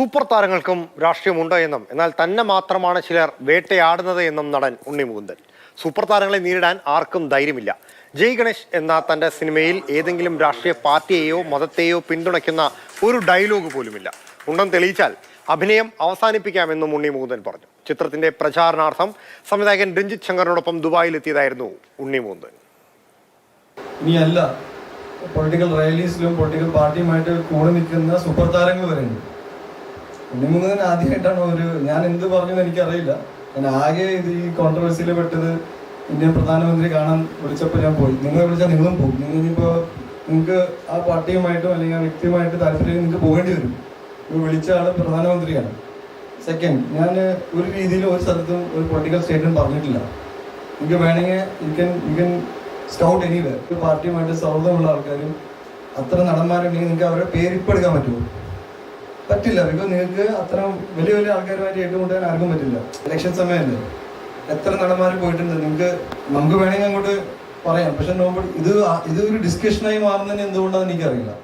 Super താരങ്ങൾക്കും രാഷ്ട്രീയമുണ്ട് എന്നും എന്നാൽ തന്നെ മാത്രമാണ് ചിലർ വേട്ടയാടുന്നത് എന്നും നടൻ ഉണ്ണി മുകുന്ദൻ സൂപ്പർ താരങ്ങളെ നേരിടാൻ ആർക്കും ധൈര്യമില്ല. ജയ് ഗണേഷ് എന്ന തന്റെ സിനിമയിൽ ഏതെങ്കിലും രാഷ്ട്രീയ പാർട്ടിയെയോ മതത്തെയോ പിന്തുണയ്ക്കുന്ന ഒരു ഡയലോഗ് പോലുമില്ല. ഉണ്ടെന്ന് തെളിയിച്ചാൽ അഭിനയം അവസാനിപ്പിക്കാമെന്നും ഉണ്ണി മുകുന്ദൻ പറഞ്ഞു. ചിത്രത്തിന്റെ പ്രചാരണാർത്ഥം സംവിധായകൻ രഞ്ജിത് ശങ്കറിനോടൊപ്പം ദുബായിലെത്തിയതായിരുന്നു ഉണ്ണി മുകുന്ദൻ ഇനിയല്ല പൊളിറ്റിക്കൽ റാലീസിലും പൊളിറ്റിക്കൽ പാർട്ടിയുമായിട്ട് കൂടെ നിൽക്കുന്ന സൂപ്പർ താരങ്ങൾ വരെയുണ്ട്. ഉണ്ണിമുഖൻ ആദ്യമായിട്ടാണ് ഒരു ഞാൻ എന്ത് പറഞ്ഞു എനിക്കറിയില്ല. ഞാൻ ആകെ ഇത് ഈ കോൺട്രവേഴ്സിയിൽ പെട്ടത് ഇന്ത്യൻ പ്രധാനമന്ത്രി കാണാൻ വിളിച്ചപ്പോൾ ഞാൻ പോയി. നിങ്ങളെ വിളിച്ചാൽ നിങ്ങളും പോകും നിങ്ങൾ ഇനിയിപ്പോൾ നിങ്ങൾക്ക് ആ പാർട്ടിയുമായിട്ടും അല്ലെങ്കിൽ ആ വ്യക്തിയുമായിട്ട് താല്പര്യം നിങ്ങൾക്ക് പോകേണ്ടി വരും. ഇപ്പോൾ വിളിച്ച ആൾ പ്രധാനമന്ത്രിയാണ്. സെക്കൻഡ് ഞാൻ ഒരു രീതിയിൽ ഒരു സ്ഥലത്തും ഒരു പൊളിറ്റിക്കൽ സ്റ്റേറ്റ്മെന്റ് പറഞ്ഞിട്ടില്ല. നിങ്ങൾക്ക് വേണമെങ്കിൽ you can you can scout anyway ഒരു പാർട്ടിയുമായിട്ട് സൗഹൃദമുള്ള ആൾക്കാരും അത്ര നടന്മാരുണ്ടെങ്കിൽ നിങ്ങൾക്ക് അവരുടെ പേരിപ്പെടുക്കാൻ പറ്റുമോ? പറ്റില്ല. ബിക്കോസ് നിങ്ങൾക്ക് അത്ര വലിയ വലിയ ആൾക്കാരുമായിട്ട് ഏറ്റുമുട്ടാൻ ആർക്കും പറ്റില്ല. ഇലക്ഷൻ സമയമല്ലേ എത്ര നടന്മാർ പോയിട്ടുണ്ട്. നിങ്ങൾക്ക് നമുക്ക് വേണമെങ്കിൽ അങ്ങോട്ട് പറയാം. പക്ഷെ നോമ്പ് ഇത് ഇത് ഒരു ഡിസ്കഷനായി മാറുന്നതിന് എന്തുകൊണ്ടാണെന്ന് എനിക്കറിയില്ല.